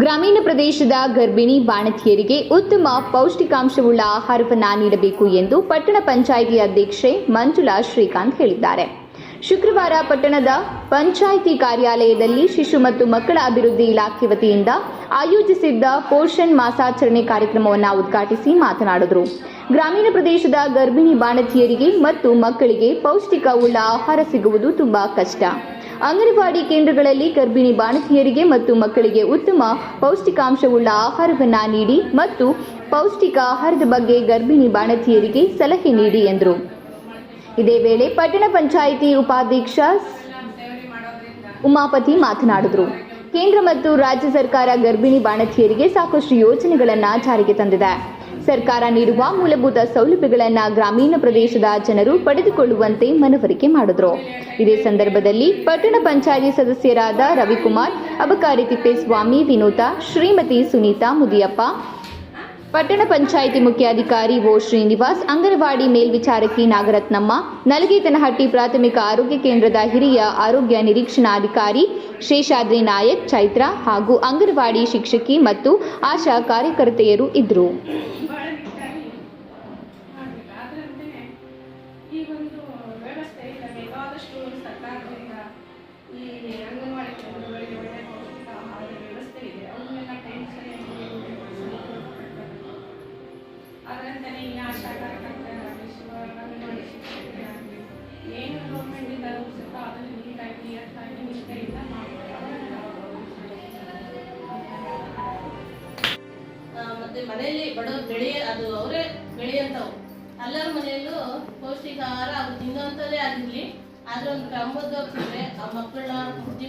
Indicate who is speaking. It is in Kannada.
Speaker 1: ಗ್ರಾಮೀಣ ಪ್ರದೇಶದ ಗರ್ಭಿಣಿ ಬಾಣತಿಯರಿಗೆ ಉತ್ತಮ ಪೌಷ್ಟಿಕಾಂಶವುಳ್ಳ ಆಹಾರವನ್ನು ನೀಡಬೇಕು ಎಂದು ಪಟ್ಟಣ ಪಂಚಾಯಿತಿ ಅಧ್ಯಕ್ಷೆ ಮಂಜುಳಾ ಶ್ರೀಕಾಂತ್ ಹೇಳಿದ್ದಾರೆ. ಶುಕ್ರವಾರ ಪಟ್ಟಣದ ಪಂಚಾಯಿತಿ ಕಾರ್ಯಾಲಯದಲ್ಲಿ ಶಿಶು ಮತ್ತು ಮಕ್ಕಳ ಅಭಿವೃದ್ಧಿ ಇಲಾಖೆ ವತಿಯಿಂದ ಆಯೋಜಿಸಿದ್ದ ಪೋಷಣ್ ಮಾಸಾಚರಣೆ ಕಾರ್ಯಕ್ರಮವನ್ನು ಉದ್ಘಾಟಿಸಿ ಮಾತನಾಡಿದರು. ಗ್ರಾಮೀಣ ಪ್ರದೇಶದ ಗರ್ಭಿಣಿ ಬಾಣತಿಯರಿಗೆ ಮತ್ತು ಮಕ್ಕಳಿಗೆ ಪೌಷ್ಟಿಕವುಳ್ಳ ಆಹಾರ ಸಿಗುವುದು ತುಂಬಾ ಕಷ್ಟ. ಅಂಗನವಾಡಿ ಕೇಂದ್ರಗಳಲ್ಲಿ ಗರ್ಭಿಣಿ ಬಾಣತಿಯರಿಗೆ ಮತ್ತು ಮಕ್ಕಳಿಗೆ ಉತ್ತಮ ಪೌಷ್ಟಿಕಾಂಶವುಳ್ಳ ಆಹಾರವನ್ನು ನೀಡಿ ಮತ್ತು ಪೌಷ್ಟಿಕ ಆಹಾರದ ಬಗ್ಗೆ ಗರ್ಭಿಣಿ ಬಾಣತಿಯರಿಗೆ ಸಲಹೆ ನೀಡಿ ಎಂದರು. ಇದೇ ವೇಳೆ ಪಟ್ಟಣ ಪಂಚಾಯಿತಿ ಉಪಾಧ್ಯಕ್ಷ ಉಮಾಪತಿ ಮಾತನಾಡಿದರು. ಕೇಂದ್ರ ಮತ್ತು ರಾಜ್ಯ ಸರ್ಕಾರ ಗರ್ಭಿಣಿ ಬಾಣತಿಯರಿಗೆ ಸಾಕಷ್ಟು ಯೋಜನೆಗಳನ್ನು ಜಾರಿಗೆ ತಂದಿದೆ. ಸರ್ಕಾರ ನೀಡುವ ಮೂಲಭೂತ ಸೌಲಭ್ಯಗಳನ್ನು ಗ್ರಾಮೀಣ ಪ್ರದೇಶದ ಜನರು ಪಡೆದುಕೊಳ್ಳುವಂತೆ ಮನವರಿಕೆ ಮಾಡಿದ್ರು. ಇದೇ ಸಂದರ್ಭದಲ್ಲಿ ಪಟ್ಟಣ ಪಂಚಾಯಿತಿ ಸದಸ್ಯರಾದ ರವಿಕುಮಾರ್, ಅಬಕಾರಿ ತಿಪ್ಪೇಸ್ವಾಮಿ ವಿನೋತ ಶ್ರೀಮತಿ ಸುನೀತಾ ಮುದಿಯಪ್ಪ ಪಟ್ಟಣ ಪಂಚಾಯಿತಿ ಮುಖ್ಯಾಧಿಕಾರಿ ಓ ಶ್ರೀನಿವಾಸ್, ಅಂಗನವಾಡಿ ಮೇಲ್ವಿಚಾರಕಿ ನಾಗರತ್ನಮ್ಮ ನಲಗೇತನಹಟ್ಟಿ ಪ್ರಾಥಮಿಕ ಆರೋಗ್ಯ ಕೇಂದ್ರದ ಹಿರಿಯ ಆರೋಗ್ಯ ನಿರೀಕ್ಷಣಾಧಿಕಾರಿ ಶೇಷಾದ್ರಿ ನಾಯಕ್, ಚೈತ್ರ ಹಾಗೂ ಅಂಗನವಾಡಿ ಶಿಕ್ಷಕಿ ಮತ್ತು ಆಶಾ ಕಾರ್ಯಕರ್ತೆಯರು ಇದ್ದರು.
Speaker 2: ಈ ಏನು
Speaker 3: ಮತ್ತೆ ಮನೆಯಲ್ಲಿ ಬಡವರು ಬೆಳೆಯ ಅದು ಅವರೇ ಬೆಳೆಯಂತವು ಎಲ್ಲರ ಮನೆಯಲ್ಲೂ ಪೌಷ್ಟಿಕ ಆಹಾರ ಅದು ತಿನ್ನುವಂಥದ್ದೇ ಆಗಿರ್ಲಿ. ಆದ್ರೆ ಒಂದು ಕ್ರಮಬದ್ಧವಾಗಿ ಆ ಮಕ್ಕಳನ್ನ ಬುದ್ಧಿ